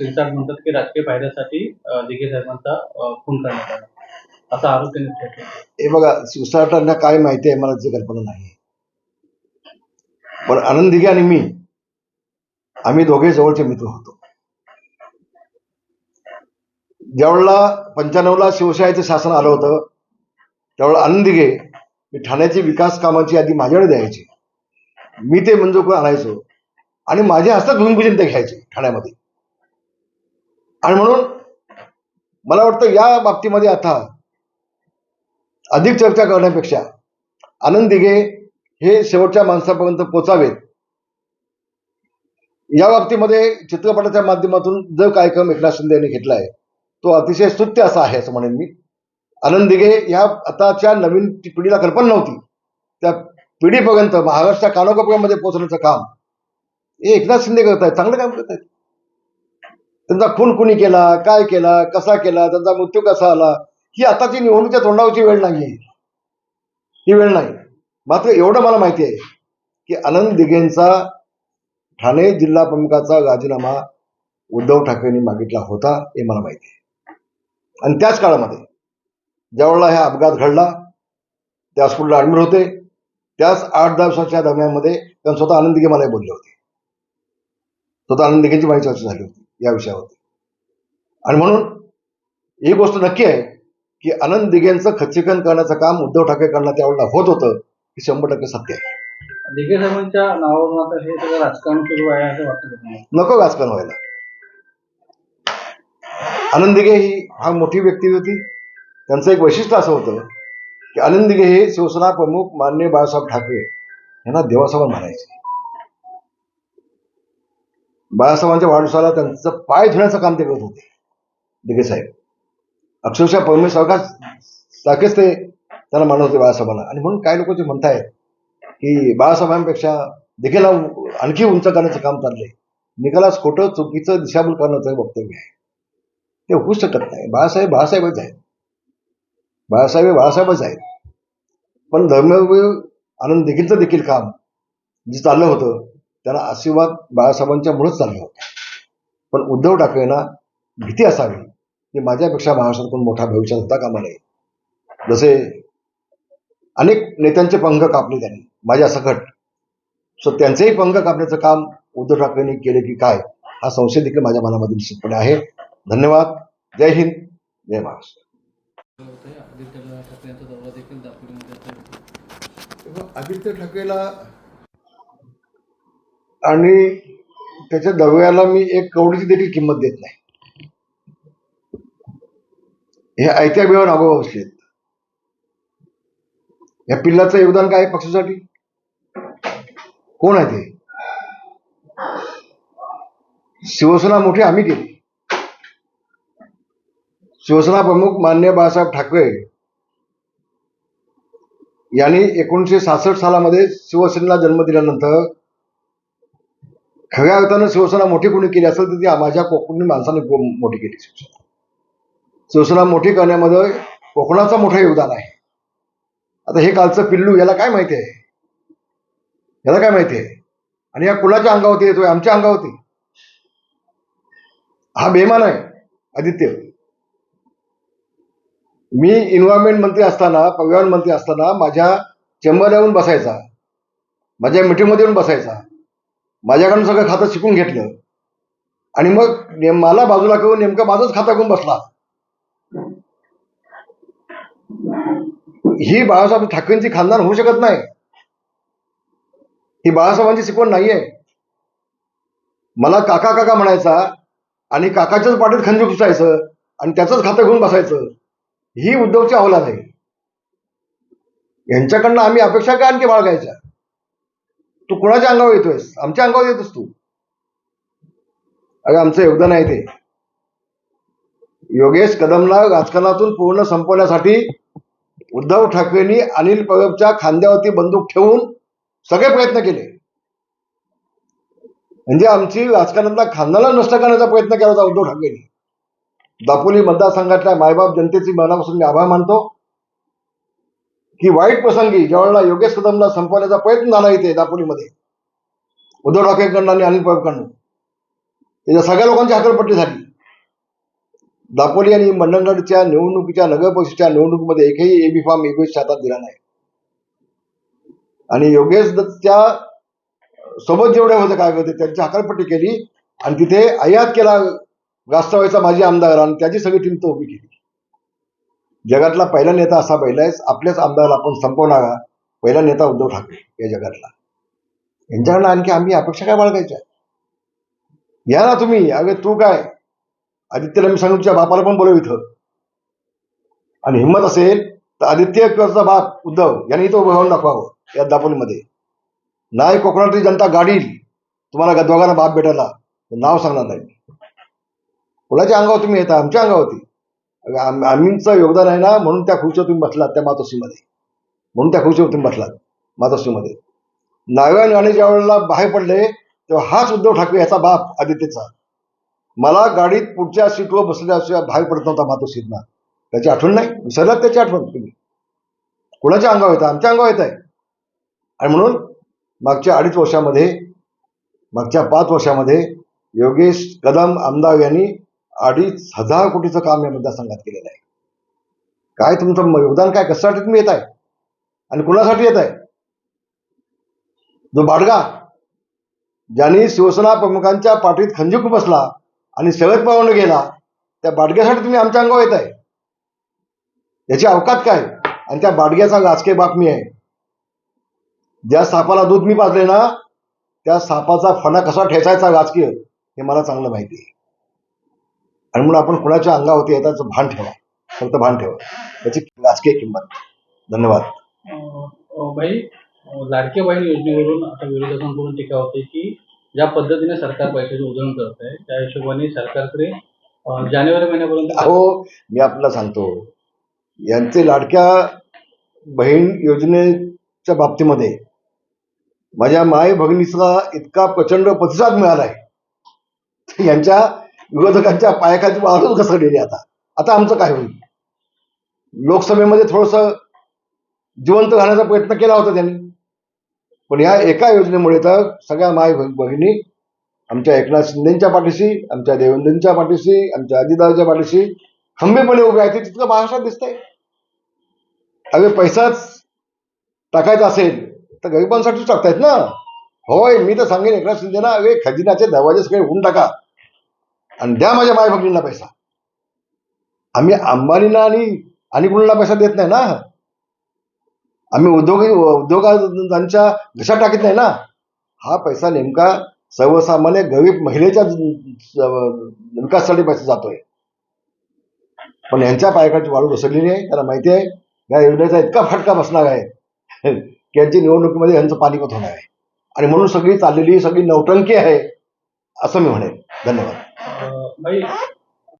शिरसाट म्हणतात की राजकीय फायद्यासाठी दिघे साहेबांचा खून करण्यात आला. असा आरोप त्यांनी हे बघा सुसाटांना काय माहिती आहे मला त्याची कल्पना नाही पण आनंद दिघे आणि मी आम्ही दोघे जवळचे मित्र होतो. ज्यावेळेला पंच्याण्णवला शिवशाहीचं शासन आलं होतं त्यावेळेला आनंद दिघे मी ठाण्याची विकास कामाची यादी माझ्याकडे द्यायची. मी ते मंजूर करून आणायचो आणि माझ्या हस्तात भूमिपूजन ते घ्यायचे ठाण्यामध्ये. आणि म्हणून मला वाटतं या बाबतीमध्ये आता अधिक चर्चा करण्यापेक्षा आनंद दिघे हे शेवटच्या माणसापर्यंत पोचावेत. या बाबतीमध्ये चित्रपटाच्या माध्यमातून जो कार्यक्रम एकनाथ शिंदे यांनी घेतलाय तो अतिशय स्तुत्य असा आहे असं म्हणेन मी. आनंद दिघे ह्या आताच्या नवीन पिढीला कल्पना नव्हती. त्या पिढीपर्यंत महाराष्ट्र कानोकोपऱ्यामध्ये पोहोचण्याचं काम हे एकनाथ शिंदे करत आहेत चांगलं काम करत आहेत त्यांचा खून कुणी केला काय केला कसा केला त्यांचा मृत्यू कसा आला ही आताची निवडणुकीच्या तोंडावरची वेळ नाही ही वेळ नाही. मात्र एवढं मला माहिती आहे की आनंद दिघेंचा ठाणे जिल्हा प्रमुखाचा राजीनामा उद्धव ठाकरेंनी मागितला होता हे मला माहिती आहे. आणि त्याच काळामध्ये ज्यावेळेला हा अपघात घडला त्या हॉस्पिटलला ऍडमिट होते. त्याच आठ दहा दिवसाच्या दरम्यानमध्ये त्यांनी स्वतः आनंद दिघे मला बोलले होते. स्वतः आनंद दिघेंची माझी चर्चा झाली होती. या विषयावरती. आणि म्हणून ही गोष्ट नक्की आहे की आनंद दिघेंचं खच्चीकरण करण्याचं काम उद्धव ठाकरेंकडनं त्यावेळेला होत होतं हे शंभर टक्के सत्य आहे. दिघे साहेबांच्या नावावरून आता हे सगळं राजकारण सुरू आहे असं वाटतं नको राजकारण व्हायला. आनंद दिघे ही फार मोठी व्यक्ती होती. त्यांचं एक वैशिष्ट्य असं होतं की आनंद दिघे हे शिवसेना प्रमुख मान्य बाळासाहेब ठाकरे यांना देवासमान म्हणायचे बाळासाहेबांच्या वाढदिवसाला त्यांचं पाय धुण्याचं काम ते करत होते. दिगे साहेब. अक्षरशः परमेश्वर सारखेच ते त्यांना मानत होते बाळासाहेबांना. आणि म्हणून काही लोक ते म्हणतायत की बाळासाहेबांपेक्षा दिघेला आणखी उंच करण्याचं काम चाललंय. निकालास खोटं चुकीचं दिशाभूल करण्याचं वक्तव्य आहे. ते होऊ शकत नाही. बाळासाहेब बाळासाहेबच आहेत. बाळासाहेब हे बाळासाहेबच आहेत. पण धर्मवीर आनंद देखीलचं देखील काम जे चाललं होतं त्याला आशीर्वाद बाळासाहेबांच्या मुळेच चाललं होतं. पण उद्धव ठाकरेंना भीती असावी की माझ्यापेक्षा महाराष्ट्रातून मोठा भविष्यात होता कामा नये. जसे अनेक नेत्यांचे पंख कापले त्यांनी. माझ्या सकट. सो त्यांचेही पंख कापण्याचं काम उद्धव ठाकरेंनी केले की काय हा संशय देखील माझ्या मनामध्ये निश्चितपणे आहे. धन्यवाद. जय हिंद. जय महाराष्ट्र. आदित्य ठाकरे यांचा दौरा देखील दापोलीमध्ये असेल. तेव्हा आदित्य ठाकरेला आणि त्याच्या दव्याला मी एक कवडीची देखील किंमत देत नाही. हे आयत्या बिळावर नागो बसले या पिल्लाचं योगदान काय पक्षासाठी? कोण आहे ते? शिवसेना मोठी आम्ही केली. शिवसेना प्रमुख मान्य बाळासाहेब ठाकरे यांनी एकोणीसशे सासष्ट सालामध्ये शिवसेनेला जन्म दिल्यानंतर खऱ्या अर्थानं शिवसेना मोठी कोणी केली असेल तर ती माझ्या कोकणी माणसाने मोठी केली. शिवसेना शिवसेना मोठी करण्यामध्ये कोकणाचं मोठं योगदान आहे. आता हे कालचं पिल्लू याला काय माहिती आहे? याला काय माहिती आहे? आणि या कुणाच्या अंगावरती येतोय? आमच्या अंगावरती. हा बेमान आहे आदित्य. मी इन्व्हायरमेंट मंत्री असताना पर्यावरण मंत्री असताना माझ्या चेंबरला येऊन बसायचा. माझ्या मिटिंगमध्ये येऊन बसायचा. माझ्याकडून सगळं खातं शिकून घेतलं. आणि मग मला बाजूला करून नेमकं माझंच खातं घेऊन बसला. ही बाळासाहेब ठाकरेंची खानदान होऊ शकत नाही. ही बाळासाहेबांची शिकवण नाहीये. मला काका काका म्हणायचा आणि काकाच्याच पाठीत खंजीर खुसायचं आणि त्याचंच खातं घेऊन बसायचं. ही उद्धवची अवलाद आहे. यांच्याकडनं आम्ही अपेक्षा काय आणखी बाळगायच्या? तू कुणाच्या अंगावर येतोयस? आमच्या अंगावर येतोस तू. अरे आमचं योगदान आहे ते. योगेश कदमला राजकारणातून पूर्ण संपवण्यासाठी उद्धव ठाकरेंनी अनिल परबच्या खांद्यावरती बंदूक ठेवून सगळे प्रयत्न केले. म्हणजे आमची राजकारणातला खांदाला नष्ट करण्याचा प्रयत्न केला होता उद्धव ठाकरेंनी. दापोली मतदारसंघातल्या मायबाप जनतेची मनापासून मी आभार मानतो. की वाईट प्रसंगी ज्यावेळेला योगेश कदमला संपवण्याचा प्रयत्न झाला इथे दापोलीमध्ये उद्धव ठाकरेंकडनं आणि अनिल पवारकडनं त्याच्या सगळ्या लोकांची हकलपट्टी झाली दापोली आणि मंडणगडच्या निवडणुकीच्या नगरपक्षीच्या निवडणुकीमध्ये एकही एबी फॉर्म योगेश हातात दिला नाही. आणि योगेश दत्तच्या सोबत जेवढे होते काय होते त्यांची हकालपट्टी केली आणि तिथे आयात केला राष्ट्रवादीचा माजी आमदार आणि त्याची सगळी टीम तो उभी केली. जगातला पहिला नेता असा पहिला आहे आपल्याच आमदाराला आपण संपवणार पहिला नेता उद्धव ठाकरे या जगातला. यांच्याकडनं आणखी आम्ही अपेक्षा काय बाळगायच्या? या ना तुम्ही अगे तू काय? आदित्य मी सांगून तुझ्या बापाला पण बोलव इथं. आणि हिंमत असेल तर आदित्य करचा बाप उद्धव यांनी तो उभं राहून दाखवावं या दापोलीमध्ये. नाही कोकणातली जनता गाडील. तुम्हाला दोघांना बाप भेटायला. नाव सांगणार नाही कुणाच्या अंगावर तुम्ही येता? आमच्या अंगावरती. आम्हीचं योगदान आहे ना म्हणून त्या खुर्चीवर तुम्ही बसलात त्या मातोश्रीमध्ये. म्हणून त्या खुर्चीवर तुम्ही बसलात मातोश्रीमध्ये. नारायण राणे ज्या वेळेला बाहेर पडले तेव्हा हाच उद्धव ठाकरे याचा बाप आदित्यचा. मला गाडीत पुढच्या सीटवर बसल्याशिवाय बाहेर पडत नव्हता मातोश्रींना. त्याची आठवण नाही? विसरलात त्याची आठवण तुम्ही? कुणाच्या अंगावर येतं? आमच्या अंगावर येत आहे आणि म्हणून मागच्या अडीच वर्षामध्ये मागच्या पाच वर्षामध्ये योगेश कदम आमदार यांनी अडीच हजार कोटीचं काम या मतदारसंघात केलेलं आहे. काय तुमचं योगदान काय? कशासाठी तुम्ही येत आहे आणि कुणासाठी येत आहे जो बाडगा ज्यांनी शिवसेना प्रमुखांच्या पाठीत खंजीक बसला आणि शरद पवारने गेला त्या बाडग्यासाठी तुम्ही आमच्या अंगावर येत आहे याची अवकात काय? आणि त्या बाडग्याचा राजकीय बातमी आहे. ज्या सापाला दूध मी पाजले ना त्या सापाचा फणा कसा ठेचायचा राजकीय हे मला चांगलं माहिती आहे. आणि म्हणून आपण कुणाच्या अंगावरती येताचं भान ठेवा. फक्त भान ठेवा. त्याची राजकीय किंमत. धन्यवाद. बाई अं, लाडक्या बहीण योजनेवरून आता विरोधकांकडून टीका होते की ज्या पद्धतीने सरकार पैशाचे उधळण करत आहे त्या हिशोबाने सरकारकडे जानेवारी महिन्यापर्यंत अहो मी आपल्याला सांगतो. यांचे लाडक्या बहीण योजनेच्या बाबतीमध्ये माझ्या माय भगिनीचा इतका प्रचंड प्रतिसाद मिळालाय. यांच्या विरोधकांच्या पायाखाली वाढच घसरलेली आता? आता आमचं काय होईल? लोकसभेमध्ये थोडस जिवंत राहण्याचा प्रयत्न केला होता त्यांनी. पण या एका योजनेमुळे तर सगळ्या माय भगिनी आमच्या एकनाथ शिंदेच्या पाठीशी आमच्या देवेंद्रच्या पाठीशी आमच्या अजितदादाच्या पाठीशी खंबेपणे उभे आहेत ते तितकं महाराष्ट्रात दिसतंय. अरे पैसाच टाकायचा असेल तर गरिबांसाठीच टाकतायत ना? होय मी तर सांगेन एकनाथ शिंदेना अरे खजिनाचे दरवाजे सगळे होऊन टाका. आणि द्या माझ्या माय भगिनींना पैसा. आम्ही अंबानींना आणि आणि कुणाला पैसा देत नाही ना? आम्ही उद्योग उद्योगांच्या घशात टाकीत नाही ना? हा पैसा नेमका सर्वसामान्य गरीब महिलेच्या विकासासाठी पैसा जातोय. पण यांच्या पायकाची वाळू घसरलेली आहे त्याला माहिती आहे या योजनेचा इतका फटका बसणार आहे की यांची निवडणुकीमध्ये यांचं पाणीपत होणार आहे. आणि म्हणून सगळी चाललेली सगळी नौटंकी आहे असं मी म्हणेन. धन्यवाद. 呃，没有。